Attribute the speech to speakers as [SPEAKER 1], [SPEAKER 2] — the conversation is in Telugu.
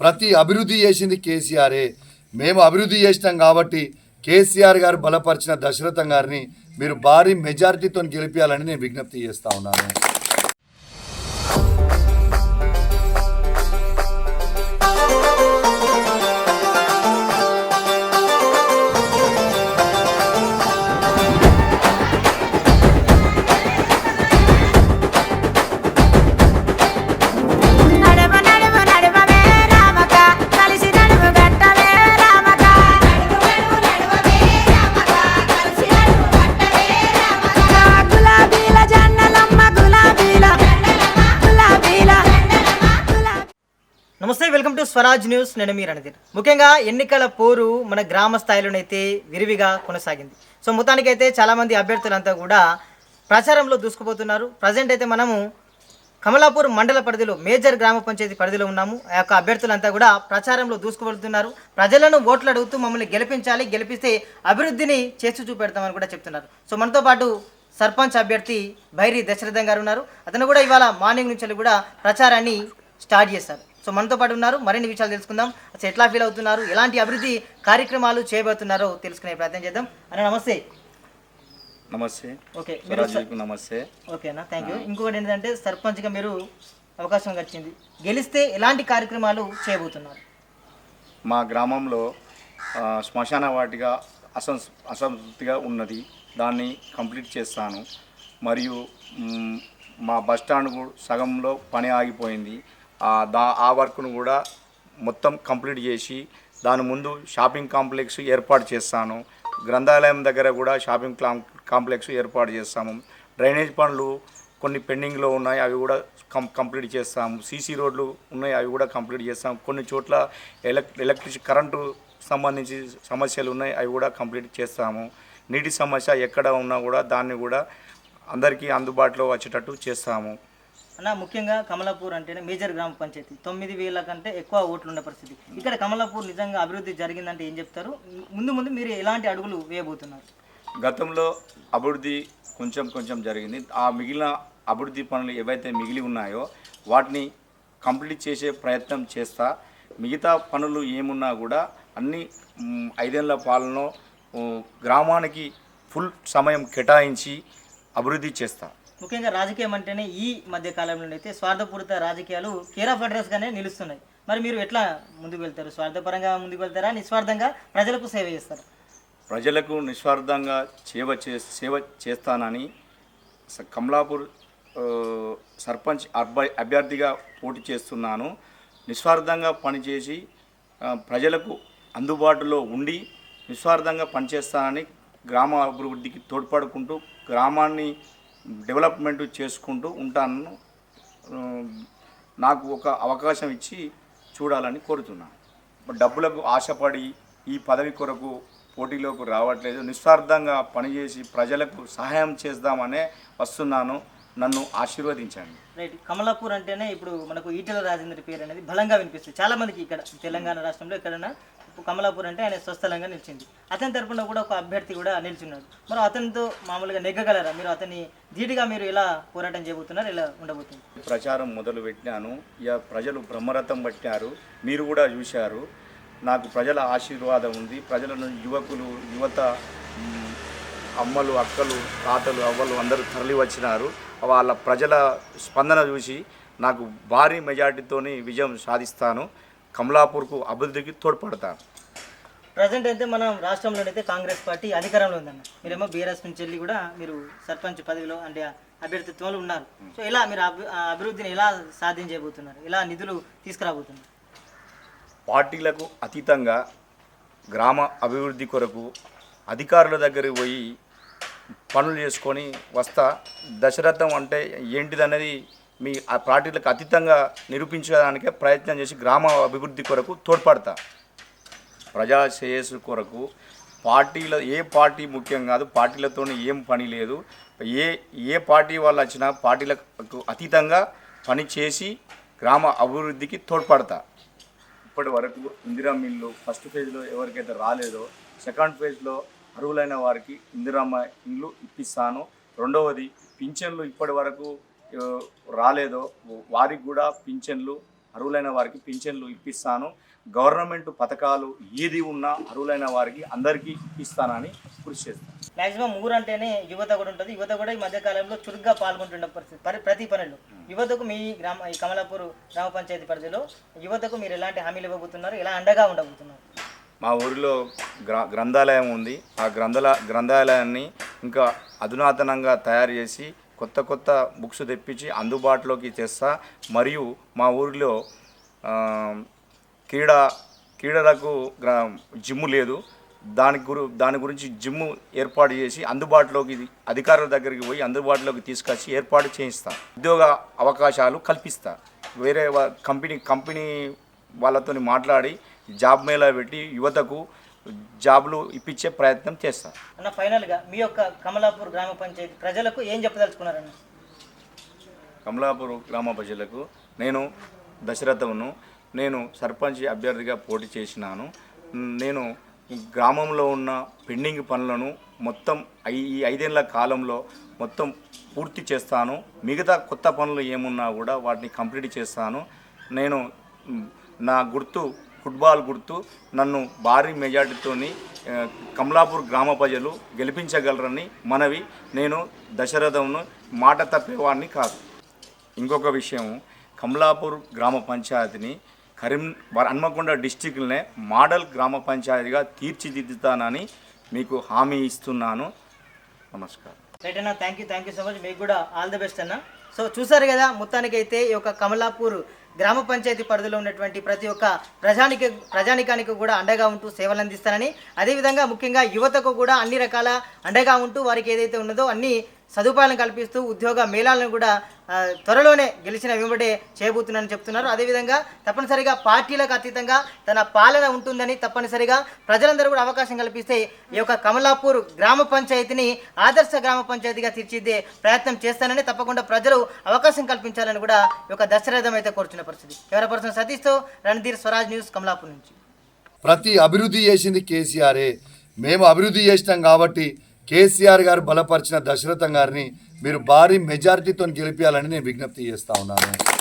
[SPEAKER 1] ప్రతి అభివృద్ధి చేసింది కేసీఆరే. మేము అభివృద్ధి చేసినాం కాబట్టి కేసీఆర్ గారు బలపరిచిన దశరథం గారిని మీరు భారీ మెజారిటీతో గెలిపించాలని నేను విజ్ఞప్తి చేస్తా ఉన్నాను.
[SPEAKER 2] స్వరాజ్ న్యూస్ నేను మీ రణధీర్. ముఖ్యంగా ఎన్నికల పోరు మన గ్రామ స్థాయిలోనైతే విరివిగా కొనసాగింది. సో మొత్తానికైతే చాలామంది అభ్యర్థులంతా కూడా ప్రచారంలో దూసుకుపోతున్నారు. ప్రజెంట్ అయితే మనము కమలాపూర్ మండల పరిధిలో మేజర్ గ్రామ పంచాయతీ పరిధిలో ఉన్నాము. ఆ యొక్క అభ్యర్థులంతా కూడా ప్రచారంలో దూసుకువెళ్తున్నారు ప్రజలను ఓట్లు అడుగుతూ మమ్మల్ని గెలిపించాలి గెలిపిస్తే అభివృద్ధిని చేసి చూపెడతామని కూడా చెప్తున్నారు. సో మనతో పాటు సర్పంచ్ అభ్యర్థి భైరి దశరథం గారు ఉన్నారు. అతను కూడా ఇవాళ మార్నింగ్ నుంచి కూడా ప్రచారాన్ని స్టార్ట్ చేశారు. సో మనతో పాటు ఉన్నారు. మరిన్ని విషయాలు తెలుసుకుందాం. అసలు ఎట్లా ఫీల్ అవుతున్నారు? ఎలాంటి అభివృద్ధి కార్యక్రమాలు చేయబోతున్నారో తెలుసుకునే ప్రయత్నం చేద్దాం. అన్న నమస్తే.
[SPEAKER 3] నమస్తే.
[SPEAKER 2] ఓకే
[SPEAKER 3] నమస్తే.
[SPEAKER 2] ఓకేనా థ్యాంక్ యూ ఇంకొకటి ఏంటంటే సర్పంచ్గా మీరు అవకాశం వచ్చింది గెలిస్తే ఎలాంటి కార్యక్రమాలు చేయబోతున్నారు?
[SPEAKER 3] మా గ్రామంలో శ్మశాన వాటిగా అసంస్ అసంతృప్తిగా ఉన్నది. దాన్ని కంప్లీట్ చేస్తాను. మరియు మ్, మా బస్ స్టాండ్ కూడా సగంలో పని ఆగిపోయింది. దా ఆ వర్క్ను కూడా మొత్తం కంప్లీట్ చేసి దాని ముందు షాపింగ్ కాంప్లెక్స్ ఏర్పాటు చేస్తాను. గ్రంథాలయం దగ్గర కూడా షాపింగ్ క్లాం- కాంప్లెక్స్ ఏర్పాటు చేస్తాము. డ్రైనేజ్ పనులు కొన్ని పెండింగ్లో ఉన్నాయి అవి కూడా కం కంప్లీట్ చేస్తాము. సీసీ రోడ్లు ఉన్నాయి అవి కూడా కంప్లీట్ చేస్తాం కొన్ని చోట్ల ఎలక్ ఎలక్ట్రిక్ కరెంటు సంబంధించి సమస్యలు ఉన్నాయి అవి కూడా కంప్లీట్ చేస్తాము. నీటి సమస్య ఎక్కడ ఉన్నా కూడా దాన్ని కూడా అందరికీ అందుబాటులో వచ్చేటట్టు చేస్తాము.
[SPEAKER 2] అన్న ముఖ్యంగా కమలాపూర్ అంటేనే మేజర్ గ్రామ పంచాయతీ. తొమ్మిది వేల కంటే ఎక్కువ ఓట్లు ఉన్న పరిస్థితి. ఇక్కడ కమలాపూర్ నిజంగా అభివృద్ధి జరిగిందంటే ఏం చెప్తారు? ముందు ముందు మీరు ఎలాంటి అడుగులు వేయబోతున్నారు?
[SPEAKER 3] గతంలో అభివృద్ధి కొంచెం కొంచెం జరిగింది. ఆ మిగిలిన అభివృద్ధి పనులు ఏవైతే మిగిలి ఉన్నాయో వాటిని కంప్లీట్ చేసే ప్రయత్నం చేస్తా. మిగతా పనులు ఏమున్నా కూడా అన్ని ఐదేళ్ళ పాలనలో గ్రామానికి ఫుల్ సమయం కేటాయించి అభివృద్ధి చేస్తా.
[SPEAKER 2] ముఖ్యంగా రాజకీయం అంటేనే ఈ మధ్య కాలంలో అయితే స్వార్థపూరిత రాజకీయాలు కేర్ ఆఫ్ అడ్రస్గానే నిలుస్తున్నాయి. మరి మీరు ఎట్లా ముందుకు వెళ్తారు? స్వార్థపరంగా ముందుకు వెళ్తారా? నిస్వార్థంగా ప్రజలకు సేవ చేస్తారు?
[SPEAKER 3] ప్రజలకు నిస్వార్థంగా సేవ చే సేవ చేస్తానని కమలాపూర్ సర్పంచ్ అబ్బాయి అభ్యర్థిగా పోటీ చేస్తున్నాను. నిస్వార్థంగా పనిచేసి ప్రజలకు అందుబాటులో ఉండి నిస్వార్థంగా పనిచేస్తానని గ్రామ అభివృద్ధికి తోడ్పడుకుంటూ గ్రామాన్ని డెవలప్మెంట్ చేసుకుంటూ ఉంటాను నాకు ఒక అవకాశం ఇచ్చి చూడాలని కోరుతున్నాను డబ్బులకు ఆశపడి ఈ పదవి కొరకు పోటీలోకి రావట్లేదు. నిస్వార్థంగా పనిచేసి ప్రజలకు సహాయం చేద్దామనే వస్తున్నాను. నన్ను ఆశీర్వదించండి.
[SPEAKER 2] రైట్. కమలాపూర్ అంటేనే ఇప్పుడు మనకు ఈటెల రాజేంద్ర పేరు అనేది బలంగా వినిపిస్తుంది. చాలా మందికి ఇక్కడ తెలంగాణ రాష్ట్రంలో ఎక్కడైనా కమలాపూర్ అంటే ఆయన స్వస్థలంగా నిలిచింది. అతని తరపున కూడా ఒక అభ్యర్థి కూడా నిలిచున్నాడు మరి అతనితో మామూలుగా నెగ్గగలరా? మీరు అతని ధీటుగా మీరు ఎలా పోరాటం చేయబోతున్నారు ఎలా ఉండబోతుంది
[SPEAKER 3] ప్రచారం మొదలు పెట్టినాను. ఇక ప్రజలు బ్రహ్మరథం పట్టారు మీరు కూడా చూశారు. నాకు ప్రజల ఆశీర్వాదం ఉంది. ప్రజలను యువకులు యువత అమ్మలు అక్కలు తాతలు అవ్వలు అందరూ తరలి వచ్చినారు. వాళ్ళ ప్రజల స్పందన చూసి నాకు భారీ మెజార్టీతోని విజయం సాధిస్తాను. కమలాపూర్కు అభివృద్ధికి తోడ్పడతాను
[SPEAKER 2] ప్రజెంట్ అయితే మనం రాష్ట్రంలోనైతే కాంగ్రెస్ పార్టీ అధికారంలో ఉందన్న. మీరేమో బీఆర్ఎస్ నుంచి వెళ్ళి కూడా మీరు సర్పంచ్ పదవిలో అంటే అభ్యర్థిత్వంలో ఉన్నారు. సో ఎలా మీరు అభివృద్ధిని ఎలా సాధించబోతున్నారు ఎలా నిధులు తీసుకురాబోతున్నారు?
[SPEAKER 3] పార్టీలకు అతీతంగా గ్రామ అభివృద్ధి కొరకు అధికారుల దగ్గరికి పోయి పనులు చేసుకొని వస్తా. దశరథం అంటే ఏంటిదనేది మీ ఆ పార్టీలకు అతీతంగా నిరూపించడానికే ప్రయత్నం చేసి గ్రామ అభివృద్ధి కొరకు తోడ్పడతా. ప్రజా శ్రేయస్సు కొరకు పార్టీల ఏ పార్టీ ముఖ్యం కాదు పార్టీలతో ఏం పని లేదు. ఏ ఏ పార్టీ వాళ్ళు వచ్చినా పార్టీలకు అతీతంగా పని చేసి గ్రామ అభివృద్ధికి తోడ్పడతా. ఇప్పటి వరకు ఇందిరా మిల్లు ఫస్ట్ ఫేజ్లో ఎవరికైతే రాలేదో సెకండ్ ఫేజ్లో అర్హులైన వారికి ఇందిరామ్మ ఇండ్లు ఇప్పిస్తాను. రెండవది పింఛన్లు ఇప్పటి వరకు రాలేదో వారికి కూడా పింఛన్లు అర్హులైన వారికి పింఛన్లు ఇప్పిస్తాను. గవర్నమెంట్ పథకాలు ఏది ఉన్నా అర్హులైన వారికి అందరికీ ఇప్పిస్తానని కృషి చేస్తాను.
[SPEAKER 2] మాక్సిమం ఊరు అంటేనే యువత కూడా ఉంటుంది. యువత కూడా ఈ మధ్య కాలంలో చురుగ్గా పాల్గొంటున్న పరిస్థితి పరి- ప్రతి పనులు. యువతకు మీ గ్రామ ఈ కమలాపూర్ గ్రామ పంచాయతీ పరిధిలో యువతకు మీరు ఎలాంటి హామీలు ఇవ్వబోతున్నారు? ఎలా అండగా ఉండబోతున్నారు?
[SPEAKER 3] మా ఊరిలో గ్ర గ్రంథాలయం ఉంది. ఆ గ్రంథాల గ్రంథాలయాన్ని ఇంకా అధునాతనంగా తయారు చేసి కొత్త కొత్త బుక్స్ తెప్పించి అందుబాటులోకి తెస్తా. మరియు మా ఊరిలో క్రీడా క్రీడలకు జిమ్ లేదు. దాని గురు దాని గురించి జిమ్ ఏర్పాటు చేసి అందుబాటులోకి అధికారుల దగ్గరికి పోయి అందుబాటులోకి తీసుకొచ్చి ఏర్పాటు చేయిస్తా. ఉద్యోగ అవకాశాలు కల్పిస్తా. వేరే వా- కంపెనీ కంపెనీ వాళ్ళతో మాట్లాడి జాబ్ మేళా పెట్టి యువతకు జాబ్లు ఇప్పించే ప్రయత్నం చేస్తా
[SPEAKER 2] అన్న ఫైనల్గా మీ యొక్క కమలాపూర్ గ్రామ పంచాయతీ ప్రజలకు ఏం చెప్పదలుచుకున్నారన్న?
[SPEAKER 3] కమలాపూర్ గ్రామ ప్రజలకు నేను దశరథమును నేను సర్పంచ్ అభ్యర్థిగా పోటీ చేసినాను. నేను గ్రామంలో ఉన్న పెండింగ్ పనులను మొత్తం ఈ ఐదేళ్ళ కాలంలో మొత్తం పూర్తి చేస్తాను. మిగతా కొత్త పనులు ఏమున్నా కూడా వాటిని కంప్లీట్ చేస్తాను. నేను నా గుర్తు ఫుట్బాల్ గుర్తు నన్ను భారీ మెజార్టీతోని కమలాపూర్ గ్రామ ప్రజలు గెలిపించగలరని మనవి. నేను దశరథంను మాట తప్పేవాడిని కాదు. ఇంకొక విషయం కమలాపూర్ గ్రామ పంచాయతీని కరీం హన్మకొండ డిస్టిక్లనే మోడల్ గ్రామ పంచాయతీగా తీర్చిదిద్దుతానని మీకు హామీ ఇస్తున్నాను. నమస్కారం.
[SPEAKER 2] రైట్ అన్న thank you thank you so much మీకు కూడా ఆల్ ది బెస్ట్ అన్న. సో చూసారు కదా మొత్తానికైతే ఈ యొక్క కమలాపూర్ గ్రామ పంచాయతీ పరిధిలో ఉన్నటువంటి ప్రతి ఒక్క ప్రజానికి ప్రజానికానికి కూడా అండగా ఉంటూ సేవలు అందిస్తానని అదేవిధంగా ముఖ్యంగా యువతకు కూడా అన్ని రకాల అండగా ఉంటూ వారికి ఏదైతే ఉన్నదో అన్ని సదుపాయాలను కల్పిస్తూ ఉద్యోగ మేళాలను కూడా త్వరలోనే గెలిచిన వెంబడే చేయబోతున్నానని చెప్తున్నారు. అదేవిధంగా తప్పనిసరిగా పార్టీలకు అతీతంగా తన పాలన ఉంటుందని తప్పనిసరిగా ప్రజలందరూ కూడా అవకాశం కల్పిస్తే ఈ యొక్క కమలాపూర్ గ్రామ పంచాయతీని ఆదర్శ గ్రామ పంచాయతీగా తీర్చిదిద్దే ప్రయత్నం చేస్తానని తప్పకుండా ప్రజలు అవకాశం కల్పించాలని కూడా ఈ యొక్క దశరథం అయితే కోరుచున్న పరిస్థితి. ఎవరి పర్సన్ సతీష్తో రణధీర్ స్వరాజ్ న్యూస్ కమలాపూర్ నుంచి.
[SPEAKER 1] ప్రతి అభివృద్ధి చేసింది కేసీఆరే. మేము అభివృద్ధి చేసినాం కాబట్టి కేసీఆర్ గారు బలపరిచిన దశరథం గారిని మీరు భారీ మెజారిటీతో గెలిపించాలని నేను విజ్ఞప్తి చేస్తా ఉన్నాను.